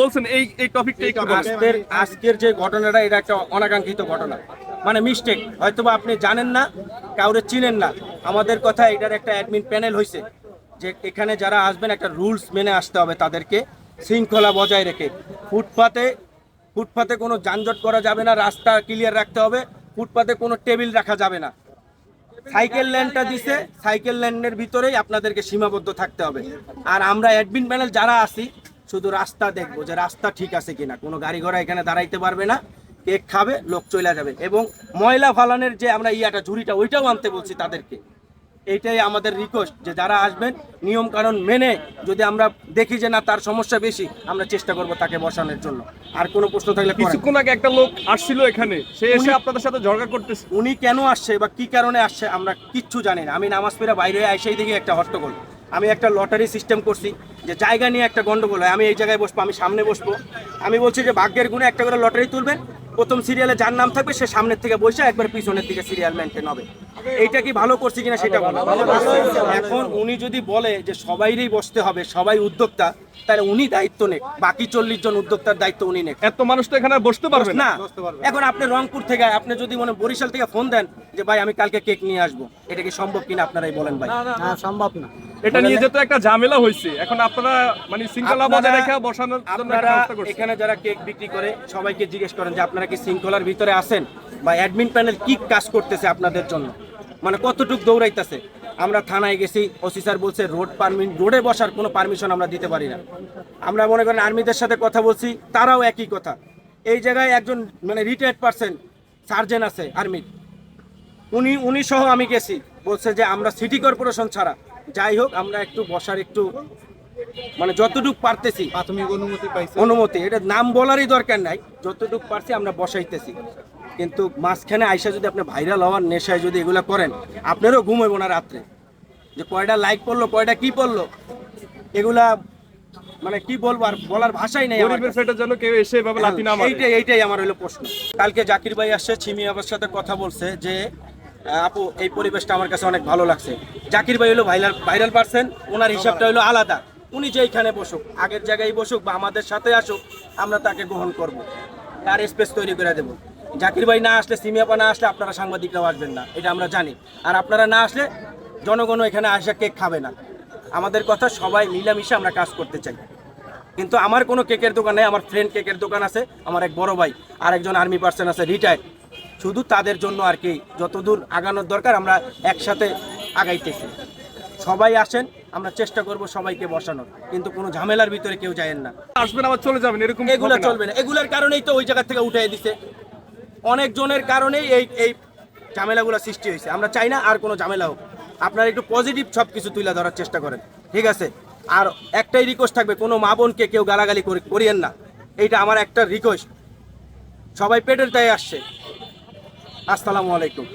বলছেন এই এই টপিকটা একটু আজকের আজকের যে ঘটনাটা এটা একটা অনাকাঙ্ক্ষিত ঘটনা। মানে মিস্টেক হয়তোবা আপনি জানেন না কাউরে চিনেন না। আমাদের কথা এটার একটা অ্যাডমিন প্যানেল হয়েছে যে এখানে যারা আসবেন একটা রুলস মেনে আসতে হবে তাদেরকে শৃঙ্খলা বজায় রেখে। ফুটপাতে ফুটপাতে কোনো যানজট করা যাবে না রাস্তা ক্লিয়ার রাখতে হবে ফুটপাতে কোনো টেবিল রাখা যাবে না। সাইকেল ল্যান্ডটা দিছে সাইকেল ল্যান্ডের ভিতরেই আপনাদেরকে সীমাবদ্ধ থাকতে হবে। আর আমরা অ্যাডমিন প্যানেল যারা আছি শুধু রাস্তা দেখব যে রাস্তা ঠিক আছে কিনা। কোনো গাড়ি ঘোড়া এখানে দাঁড়াইতে পারবে না কেক খাবে লোক চলে যাবে। এবং ময়লা ফালানের যে আমরা ইয়াটা ঝুড়িটা ওইটাও আনতে বলছি তাদেরকে। এইটাই আমাদের রিকোয়েস্ট যে যারা আসবেন নিয়ম কানুন মেনে যদি আমরা দেখি যে না তার সমস্যা বেশি আমরা চেষ্টা করব তাকে বসানোর জন্য। আর কোনো প্রশ্ন থাকলে কিছুক্ষণ আগে একটা লোক আসছিল এখানে সে এসে আপনাদের সাথে ঝগড়া করতেছে। উনি কেন আসছে বা কি কারণে আসছে আমরা কিচ্ছু জানি না। আমি নামাজ পড়ে বাইরে আইসাই দেখি একটা হট্টগোল। আমি একটা লটারি সিস্টেম করছি যে জায়গা নিয়ে একটা গন্ডগোল হয়। আমি এই জায়গায় বসবো আমি সামনে বসবো। আমি বলছি যে ভাগ্যের গুণে একটা করে লটারি তুলবেন। প্রথম সিরিয়ালে যার নাম থাকবে সে সামনের থেকে বসে একবার পিছনের দিকে সিরিয়াল মেনটেন হবে। এইটা কি ভালো করছি কিনা সেটা বলো। এখন উনি যদি বলে যে সবাইরই বসতে হবে সবাই উদ্যোক্তা তাহলে উনি দায়িত্ব নেক। বাকি চল্লিশ জন উদ্যোক্তার দায়িত্ব উনি নেক। এত মানুষ তো এখানে বসতে পারবে না। না। এখন আপনি রংপুর থেকে আপনি যদি মনে বরিশাল থেকে ফোন দেন যে ভাই আমি কালকে কেক নিয়ে আসব। এটা কি সম্ভব কিনা আপনারাই বলেন ভাই। এটা নিয়ে যেহেতু একটা ঝামেলা হয়েছে এখন আপনারা মানে শৃঙ্খলা বজায় রেখে বসানোর জন্য এখানে যারা কেক বিক্রি করে সবাইকে জিজ্ঞেস করেন যে আপনারা কি শৃঙ্খলার ভিতরে আছেন বা অ্যাডমিন প্যানেল কি কাজ করতেছে আপনাদের জন্য? মানে কতটুক দৌড়াইতেছে? আমরা থানায় গেছি ওসি স্যার বলছে রোড পারমিট রোডে বসার কোনো পারমিশন আমরা দিতে পারি না। আমরা মনে করেন আর্মিদের সাথে কথা বলছি তারাও একই কথা। এই জায়গায় একজন মানে রিটায়ার্ড পার্সন সার্জেন আছে আর্মির। উনি উনি সহ আমি গেছি। বলছে যে আমরা সিটি কর্পোরেশন ছাড়া যাই হোক আমরা একটু বসার একটু মানে যতটুকু পারতেছি। প্রাথমিক অনুমতি পাইছে অনুমতি এটা নাম বলারই দরকার নাই। যতটুকু পারছি আমরা বসাইতেছি। কিন্তু মাঝখানে আইসা যদি আপনি ভাইরাল হওয়ার নেশায় যদি এগুলো করেন আপনারও ঘুম হইব না রাত্রে। যে কয়টা লাইক পড়ল কয়টা কি পড়ল এগুলা মানে কি বলব আর বলার ভাষাই নেই গরিবের। পেটের জন্য কেউ এসে এভাবে লাথি না মারে। এইটাই এইটাই আমার হলো প্রশ্ন। কালকে জাকির ভাই আসছে ছিমি আবার সাথে কথা বলছে যে আপু, এই পরিবেশটা আমার কাছে অনেক ভালো লাগছে। জাকির ভাই হলো ভাইরাল ভাইরাল পার্সন ওনার হিসাবটা হলো আলাদা। উনি যে যেইখানে বসুক, আগের জায়গায় বসুক বা আমাদের সাথে আসুক, আমরা তাকে গ্রহণ করব। তার স্পেস তৈরি করে দেবো। জাকির ভাই না আসলে সিমিয়াপা না আসলে আপনারা সাংবাদিকরাও আসবেন না, এটা আমরা জানি। আর আপনারা না আসলে জনগণও এখানে আসে কেক খাবে না। আমাদের কথা সবাই মিলামিশে আমরা কাজ করতে চাই। কিন্তু আমার কোনো কেকের দোকান নেই, আমার ফ্রেন্ড কেকের দোকান আছে, আমার এক বড় ভাই আর একজন আর্মি পার্সন আছে রিটায়ার্ড শুধু তাদের জন্য আর কি যতদূর আগানোর দরকার আমরা একসাথে আগাইতেছি। সবাই আসেন আমরা চেষ্টা করব সবাইকে বসানোর। কিন্তু কোনো ঝামেলার ভিতরে কেউ যায়েন না। আসবেন আবার চলে যাবেন এরকম এগুলো চলবে না। এগুলোর কারণেই তো ওই জায়গা থেকে উঠাই দিছে। অনেক জনের কারণেই এই এই ঝামেলাগুলো সৃষ্টি হয়েছে। আমরা চাই না আর কোনো ঝামেলা হোক। আপনারা একটু পজিটিভ সব কিছু তুলে ধরার চেষ্টা করেন। ঠিক আছে? আর একটাই রিকোয়েস্ট থাকবে কোনো মা বোনকে কেউ গালাগালি করি- করিয়েন না। এইটা আমার একটা রিকোয়েস্ট সবাই পেটের দায়ে আসছে। আসসালামু আলাইকুম।